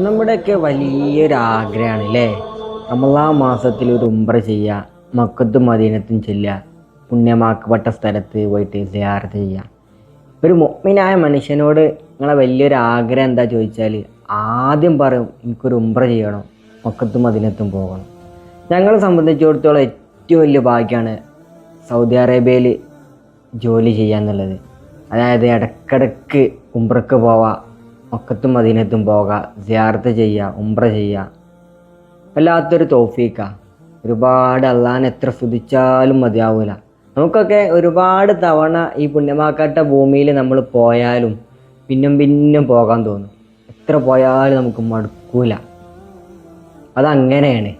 നമ്മുടെയൊക്കെ വലിയൊരാഗ്രഹമാണ് അല്ലേ നമ്മളാ മാസത്തിൽ ഒരു ഉംറ ചെയ്യുക മക്കത്തും മദീനത്തും ചെല്ലുക പുണ്യമാക്കപ്പെട്ട സ്ഥലത്ത് പോയിട്ട് സിയാർത്ത് ചെയ്യുക. ഒരു മൊമ്മിനായ മനുഷ്യനോട് നിങ്ങളെ വലിയൊരു ആഗ്രഹം എന്താ ചോദിച്ചാൽ ആദ്യം പറയും എനിക്കൊരു ഉംറ ചെയ്യണം മക്കത്തും മദീനത്തും പോകണം. ഞങ്ങളെ സംബന്ധിച്ചിടത്തോളം ഏറ്റവും വലിയ ഭാഗ്യമാണ് സൗദി അറേബ്യയിൽ ജോലി ചെയ്യുക എന്നുള്ളത്. അതായത് ഇടക്കിടക്ക് ഉംറക്ക് പോവാ മക്കത്തും മദീനത്തും പോകുക സിയാർത്ത് ചെയ്യുക ഉംറ ചെയ്യുക വല്ലാത്തൊരു തോഫീക്ക. ഒരുപാട് അള്ളാൻ എത്ര സ്തുതിച്ചാലും മതിയാവില്ല നമുക്കൊക്കെ ഒരുപാട് തവണ ഈ പുണ്യമാക്കാട്ട ഭൂമിയിൽ നമ്മൾ പോയാലും പിന്നും പിന്നും പോകാൻ തോന്നും. എത്ര പോയാലും നമുക്ക് മടുക്കൂല. അതങ്ങനെയാണ്.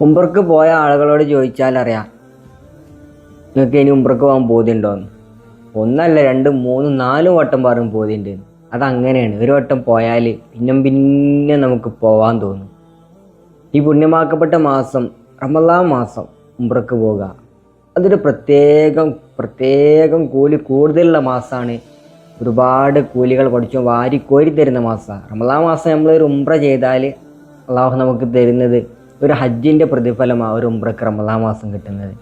ഉംറക്ക് പോയ ആളുകളോട് ചോദിച്ചാൽ അറിയാം നിങ്ങൾക്ക് ഇനി ഉംറക്ക് പോകാൻ ബോധ്യമുണ്ടോന്ന്? ഒന്നല്ല രണ്ട് മൂന്ന് നാലും വട്ടം പറയും ബോധ്യമുണ്ട് അതങ്ങനെയാണ്. ഒരു വട്ടം പോയാൽ പിന്നെ പിന്നെ നമുക്ക് പോവാൻ തോന്നും. ഈ പുണ്യമാക്കപ്പെട്ട മാസം റമലാൻ മാസം ഉംറക്ക് പോകുക അതൊരു പ്രത്യേകം പ്രത്യേകം കൂലി കൂടുതലുള്ള മാസമാണ് ഒരുപാട് കൂലികൾ പഠിച്ചു വാരി കോരി തരുന്ന മാസമാണ് റമലാ മാസം നമ്മൾ ഒരു ഉംറ ചെയ്താൽ അള്ളാഹു നമുക്ക് തരുന്നത് ഒരു ഹജ്ജിന്റെ പ്രതിഫലമാണ് ഒരു ഉംറക്ക് റമലാ മാസം കിട്ടുന്നത്.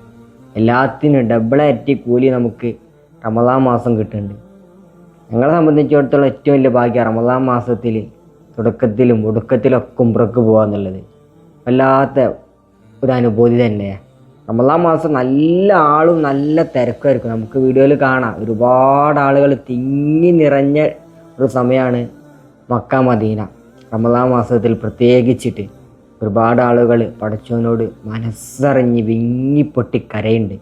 എല്ലാത്തിനും ഡബിളായിട്ട് കൂലി നമുക്ക് റമലാ മാസം കിട്ടുന്നുണ്ട്. ഞങ്ങളെ സംബന്ധിച്ചിടത്തോളം ഏറ്റവും വലിയ ഭാഗ്യം റമദാൻ മാസത്തിൽ തുടക്കത്തിലും ഒടുക്കത്തിലൊക്കെ ഉമ്രക്ക് പോകുക എന്നുള്ളത്. വല്ലാത്ത ഒരു അനുഭൂതി തന്നെയാണ് റമദാൻ മാസം നല്ല ആളും നല്ല തിരക്കായിരിക്കും. നമുക്ക് വീഡിയോയിൽ കാണാം. ഒരുപാട് ആളുകൾ തിങ്ങി നിറഞ്ഞ ഒരു സമയമാണ് മക്ക മദീന. റമദാൻ മാസത്തിൽ പ്രത്യേകിച്ചിട്ട് ഒരുപാട് ആളുകൾ പടച്ചവനോട് മനസ്സറിഞ്ഞ് വിങ്ങിപ്പൊട്ടി കരയുണ്ട്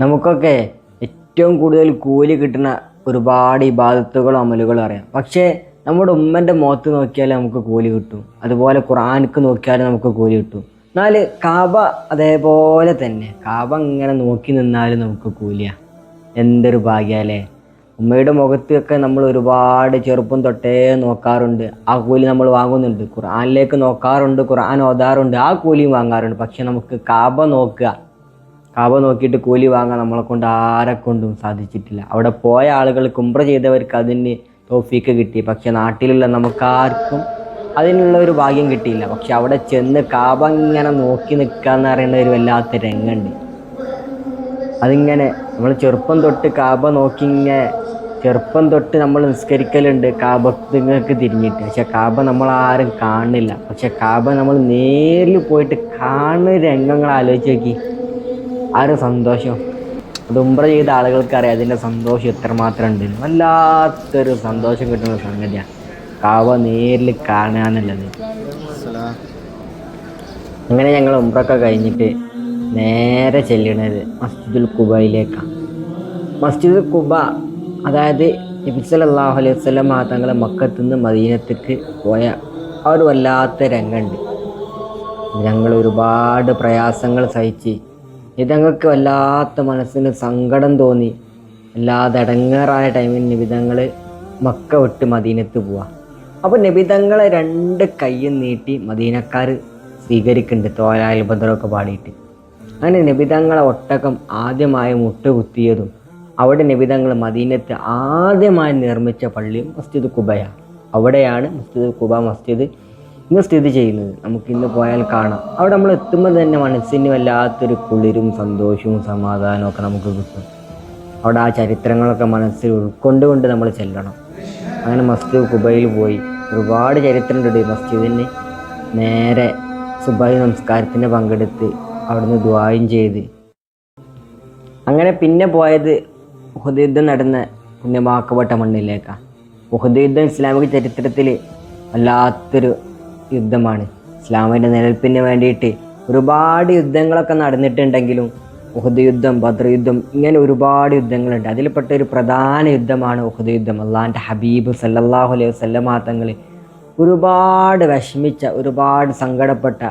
നമുക്കൊക്കെ ഏറ്റവും കൂടുതൽ കൂലി കിട്ടുന്ന ഒരുപാട് ഇബാദത്തുകളും അമലുകളും അറിയാം. പക്ഷേ നമ്മുടെ ഉമ്മന്റെ മുഖത്ത് നോക്കിയാലേ നമുക്ക് കൂലി കിട്ടും. അതുപോലെ ഖുറാനിക്ക് നോക്കിയാൽ നമുക്ക് കൂലി കിട്ടും. എന്നാൽ കാബ അതേപോലെ തന്നെ. കാബ ഇങ്ങനെ നോക്കി നിന്നാലും നമുക്ക് കൂലിയാണ് എന്തൊരു ഭാഗ്യാലേ ഉമ്മയുടെ മുഖത്തൊക്കെ നമ്മൾ ഒരുപാട് ചെറുപ്പം തൊട്ടേ നോക്കാറുണ്ട്. ആ കൂലി നമ്മൾ വാങ്ങുന്നുണ്ട്. ഖുർആനിലേക്ക് നോക്കാറുണ്ട് ഖുർആൻ ഓതാറുണ്ട് ആ കൂലിയും വാങ്ങാറുണ്ട്. പക്ഷെ നമുക്ക് കാബ നോക്കുക കാബ നോക്കിയിട്ട് കൂലി വാങ്ങാൻ നമ്മളെ കൊണ്ട് ആരെ കൊണ്ടും സാധിച്ചിട്ടില്ല. അവിടെ പോയ ആളുകൾ കുംബ്ര ചെയ്തവർക്ക് അതിന് തോഫീക്ക് കിട്ടി. പക്ഷെ നാട്ടിലുള്ള നമുക്കാർക്കും അതിനുള്ള ഒരു ഭാഗ്യം കിട്ടിയില്ല. പക്ഷെ അവിടെ ചെന്ന് കാബ ഇങ്ങനെ നോക്കി നിൽക്കുക എന്ന് പറയുന്ന ഒരു വല്ലാത്ത രംഗമുണ്ട്. അതിങ്ങനെ നമ്മൾ ചെറുപ്പം തൊട്ട് കാബ നോക്കി ഇങ്ങനെ ചെറുപ്പം തൊട്ട് നമ്മൾ നിസ്കരിക്കലുണ്ട്. കാബങ്ങൾക്ക് തിരിഞ്ഞിട്ട്. പക്ഷെ കാബ നമ്മൾ ആരും കാണില്ല പക്ഷെ കാബ നമ്മൾ നേരിൽ പോയിട്ട് കാണുന്ന രംഗങ്ങൾ ആലോചിച്ച് നോക്കി. ആ ഒരു സന്തോഷം. അത് ഉംറ ചെയ്ത ആളുകൾക്ക് അറിയാം അതിന്റെ സന്തോഷം എത്രമാത്രം ഉണ്ട് വല്ലാത്തൊരു സന്തോഷം കിട്ടുന്ന സംഗതിയാണ് കാവ നേരിൽ കാണുക എന്നുള്ളത് അങ്ങനെ ഞങ്ങൾ ഉംറൊക്കെ കഴിഞ്ഞിട്ട് നേരെ ചെല്ലണത് മസ്ജിദുൽ കുബയിലേക്കാണ് മസ്ജിദുൽ കുബ അതായത് നബി അള്ളാഹു അലൈഹി വസ്ലം തങ്ങളെ മക്കത്തു നിന്ന് മദീനത്തേക്ക് പോയ ആ ഒരു വല്ലാത്ത രംഗമുണ്ട് ഞങ്ങൾ ഒരുപാട് പ്രയാസങ്ങൾ സഹിച്ച് നിതങ്ങൾക്ക് വല്ലാത്ത മനസ്സിന് സങ്കടം തോന്നി. വല്ലാതെ അടങ്ങാറായ ടൈമിൽ നിബിതങ്ങൾ മക്ക വിട്ട് മദീനത്ത് പോവാ. അപ്പോൾ നിബിതങ്ങളെ രണ്ട് കൈയും നീട്ടി മദീനക്കാർ സ്വീകരിക്കുന്നുണ്ട് തോലാൽ ബദറൊക്കെ പാടിയിട്ട്. അങ്ങനെ നിബിതങ്ങളെ ഒട്ടകം ആദ്യമായി മുട്ടുകുത്തിയതും അവിടെ നിബിതങ്ങൾ മദീനത്ത് ആദ്യമായി നിർമ്മിച്ച പള്ളിയും മസ്ജിദ് കുബയാണ് അവിടെയാണ് മസ്ജിദ് കുബ മസ്ജിദ് ഇന്ന് സ്ഥിതി ചെയ്യുന്നത്? നമുക്ക് ഇന്ന് പോയാൽ കാണാം. അവിടെ നമ്മൾ എത്തുമ്പോൾ തന്നെ മനസ്സിന് വല്ലാത്തൊരു കുളിരും സന്തോഷവും സമാധാനവും ഒക്കെ നമുക്ക് കിട്ടും. അവിടെ ആ ചരിത്രങ്ങളൊക്കെ മനസ്സിൽ ഉൾക്കൊണ്ടുകൊണ്ട് നമ്മൾ ചെല്ലണം. അങ്ങനെ മസ്ജിദ് കുബയിൽ പോയി. ഒരുപാട് ചരിത്രമുണ്ട് മസ്ജിദിന് നേരെ സുബൈ നമസ്കാരത്തിന് പങ്കെടുത്ത് അവിടുന്ന് ദ്വായും ചെയ്ത്. അങ്ങനെ പിന്നെ പോയത് ഉഹദ് യുദ്ധം നടന്ന പുണ്യമാക്കപ്പെട്ട മണ്ണിലേക്കാണ്. ഉഹദ് ഇസ്ലാമിക ചരിത്രത്തിൽ വല്ലാത്തൊരു യുദ്ധമാണ്. ഇസ്ലാമിന്റെ നിലനിൽപ്പിന് വേണ്ടിയിട്ട് ഒരുപാട് യുദ്ധങ്ങളൊക്കെ നടന്നിട്ടുണ്ടെങ്കിലും ഉഹദ് യുദ്ധം ബദ്ര യുദ്ധം ഇങ്ങനെ ഒരുപാട് യുദ്ധങ്ങളുണ്ട്. അതിൽപ്പെട്ട ഒരു പ്രധാന യുദ്ധമാണ് ഉഹദ് യുദ്ധം. അള്ളാന്റെ ഹബീബ് സല്ലാഹു അലൈഹി വസല്ലമ തങ്ങൾ ഒരുപാട് വിഷമിച്ച ഒരുപാട് സങ്കടപ്പെട്ട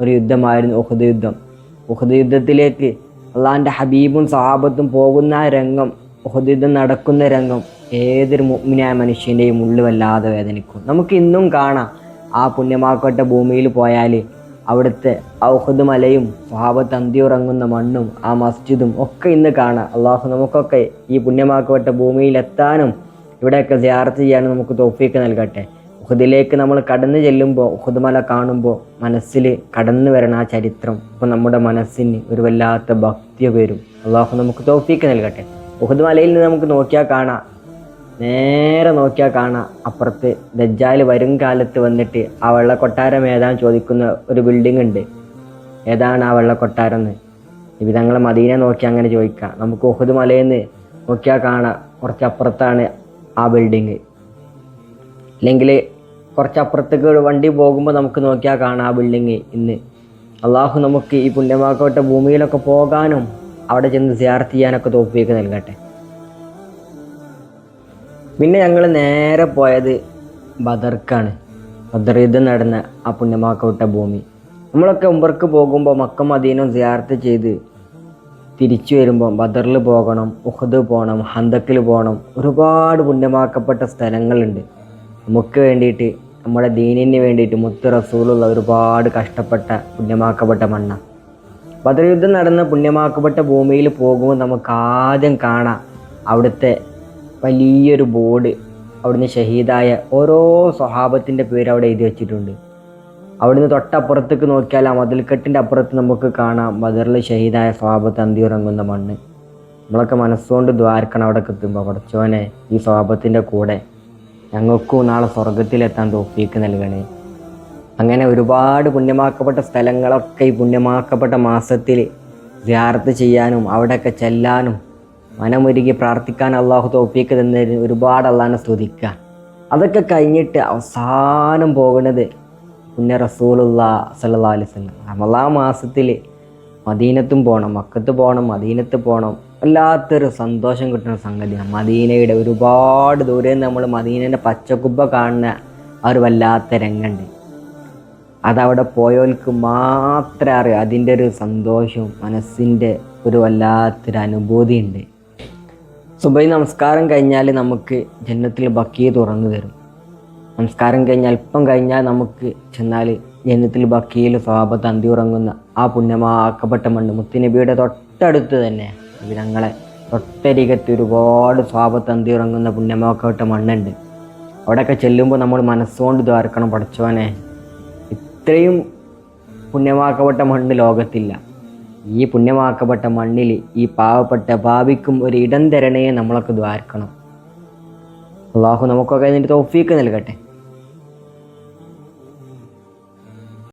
ഒരു യുദ്ധമായിരുന്നു ഉഹദ് യുദ്ധം. ഉഹദ് യുദ്ധത്തിലേക്ക് അള്ളാന്റെ ഹബീബും സഹാബത്തും പോകുന്ന രംഗം ഉഹദ് യുദ്ധം നടക്കുന്ന രംഗം ഏതൊരു മുഗ്മിനായ മനുഷ്യന്റെയും ഉള്ളിൽ വല്ലാതെ വേദനിക്കും. നമുക്ക് ഇന്നും കാണാം ആ പുണ്യമാക്കട്ട ഭൂമിയിൽ പോയാൽ അവിടുത്തെ ഔഹദ് മലയും സ്വഹാബത്ത് ഉറങ്ങുന്ന മണ്ണും ആ മസ്ജിദും ഒക്കെ ഇന്ന് കാണാം. അള്ളാഹു നമുക്കൊക്കെ ഈ പുണ്യമാക്കപ്പെട്ട ഭൂമിയിലെത്താനും ഇവിടെയൊക്കെ സിയാർത്ത് ചെയ്യാനും നമുക്ക് തോഫീക്ക് നൽകട്ടെ. ഉഹദിലേക്ക് നമ്മൾ കടന്നു ചെല്ലുമ്പോൾ ഉഹദ് മല കാണുമ്പോൾ മനസ്സിൽ കടന്നു വരണ ആ ചരിത്രം. ഇപ്പോൾ നമ്മുടെ മനസ്സിന് ഒരു വല്ലാത്ത ഭക്തി വരും അള്ളാഹു നമുക്ക് തോഫീക്ക് നൽകട്ടെ. ഉഹദ് മലയിൽ നിന്ന് നമുക്ക് നോക്കിയാൽ കാണാം. നേരെ നോക്കിയാൽ കാണാം. അപ്പുറത്ത് ദജ്ജാൽ വരും കാലത്ത് വന്നിട്ട് ആ വെള്ളക്കൊട്ടാരം ഏതാണ് ചോദിക്കുന്ന ഒരു ബിൽഡിംഗ് ഉണ്ട്. ഏതാണ് ആ വെള്ളക്കൊട്ടാരം എന്ന്. വിവിധങ്ങൾ മദീനെ നോക്കി അങ്ങനെ ചോദിക്കാം. നമുക്ക് ഒഹുദ് മലയിൽ നിന്ന് നോക്കിയാൽ കാണാം. കുറച്ചപ്പുറത്താണ് ആ ബിൽഡിങ് അല്ലെങ്കിൽ കുറച്ചപ്പുറത്തേക്ക് വണ്ടി പോകുമ്പോൾ നമുക്ക് നോക്കിയാൽ കാണാം ആ ബിൽഡിങ് ഇന്ന്. അള്ളാഹു നമുക്ക് ഈ പുണ്യമാക്കോട്ട ഭൂമിയിലൊക്കെ പോകാനും അവിടെ ചെന്ന് സിയാർത്ത് ചെയ്യാനൊക്കെ തോപ്പിയൊക്കെ നൽകട്ടെ. പിന്നെ ഞങ്ങൾ നേരെ പോയത് ബദർക്കാണ്. ബദർ യുദ്ധം നടന്ന ആ പുണ്യമാക്കവിട്ട ഭൂമി. നമ്മളൊക്കെ ഉമ്പർക്ക് പോകുമ്പോൾ മക്ക മദീനം സിയാർത്ത് ചെയ്ത് തിരിച്ചു വരുമ്പോൾ ബദറിൽ പോകണം ഉഹദ് പോകണം ഹന്തക്കിൽ പോകണം ഒരുപാട് പുണ്യമാക്കപ്പെട്ട സ്ഥലങ്ങളുണ്ട്. നമുക്ക് വേണ്ടിയിട്ട് നമ്മുടെ ദീനിന് വേണ്ടിയിട്ട് മുത്ത് റസൂലുള്ള ഒരുപാട് കഷ്ടപ്പെട്ട പുണ്യമാക്കപ്പെട്ട മണ്ണ. ബദർ യുദ്ധം നടന്ന പുണ്യമാക്കപ്പെട്ട ഭൂമിയിൽ പോകുമ്പോൾ നമുക്ക് ആദ്യം കാണാം അവിടുത്തെ വലിയൊരു ബോർഡ് അവിടുന്ന് ഷഹീദായ ഓരോ സ്വഭാവത്തിന്റെ പേര് അവിടെ എഴുതി വെച്ചിട്ടുണ്ട്. അവിടുന്ന് തൊട്ടപ്പുറത്തേക്ക് നോക്കിയാൽ ആ മതിൽക്കെട്ടിന്റെ അപ്പുറത്ത് നമുക്ക് കാണാം ബദറിൽ ഷഹീദായ സ്വഭാവത്ത് അന്തിയുറങ്ങുന്ന മണ്ണ്. നമ്മളൊക്കെ മനസ്സുകൊണ്ട് ദ്വാരക്കണം അവിടെ എത്തുമ്പോൾ. പഠിച്ചോനെ ഈ സ്വഭാവത്തിന്റെ കൂടെ ഞങ്ങൾക്കും നാളെ സ്വർഗത്തിലെത്താൻ തോപ്പിക്ക് നൽകണേ. അങ്ങനെ ഒരുപാട് പുണ്യമാക്കപ്പെട്ട സ്ഥലങ്ങളൊക്കെ ഈ പുണ്യമാക്കപ്പെട്ട മാസത്തിൽ ധ്യാർത്ത് ചെയ്യാനും അവിടെയൊക്കെ ചെല്ലാനും മനമൊരുകി പ്രാർത്ഥിക്കാൻ അള്ളാഹു തോപ്പിക്ക് തന്നതിന് ഒരുപാട് അള്ളാഹിനെ സ്തുതിക്കുക അതൊക്കെ കഴിഞ്ഞിട്ട് അവസാനം പോകുന്നത് പിന്നെ റസൂലുള്ള സല്ലാ അലിസ്ലം റമലാ മാസത്തിൽ മദീനത്തും പോകണം മക്കത്ത് പോകണം മദീനത്ത് പോകണം വല്ലാത്തൊരു സന്തോഷം കിട്ടുന്ന സംഗതിയാണ്. മദീനയുടെ ഒരുപാട് ദൂരെ നമ്മൾ മദീനന്റെ പച്ചക്കുബ്ബ കാണുന്ന ആ ഒരു വല്ലാത്ത രംഗമുണ്ട് അതവിടെ പോയവർക്ക് മാത്രമേ അറിയാം. അതിന്റെ ഒരു സന്തോഷവും മനസ്സിന്റെ ഒരു വല്ലാത്തൊരു അനുഭൂതി ഉണ്ട് സുബൈ നമസ്കാരം കഴിഞ്ഞാൽ നമുക്ക് ജന്നത്തിൽ ബക്കിയെ തുറന്നു തരും. നമസ്കാരം കഴിഞ്ഞ് അല്പം കഴിഞ്ഞാൽ നമുക്ക് ചെന്നാൽ ജന്നത്തിൽ ബക്കിയിൽ സ്വാപത്ത് അന്തി ഉറങ്ങുന്ന ആ പുണ്യമാക്കപ്പെട്ട മണ്ണ് മുത്തുനബിയുടെ തൊട്ടടുത്ത് തന്നെ. ഞങ്ങളെ തൊട്ടരികത്ത് ഒരുപാട് സ്വാപത്ത് അന്തി ഉറങ്ങുന്ന പുണ്യമാക്കപ്പെട്ട മണ്ണുണ്ട്. അവിടെയൊക്കെ ചെല്ലുമ്പോൾ നമ്മൾ മനസ്സുകൊണ്ട് ദ്വാരക്കണം പഠിച്ചോനെ ഇത്രയും പുണ്യമാക്കപ്പെട്ട മണ്ണ് ലോകത്തില്ല. ഈ പുണ്യമാക്കപ്പെട്ട മണ്ണിൽ ഈ പാവപ്പെട്ട ഭാവിക്കും ഒരു ഇടം തരണേ നമ്മളൊക്കെ ദ്വാരക്കണം. അള്ളാഹു നമുക്കൊക്കെ അതിന്റെ തോഫീക്ക് നൽകട്ടെ.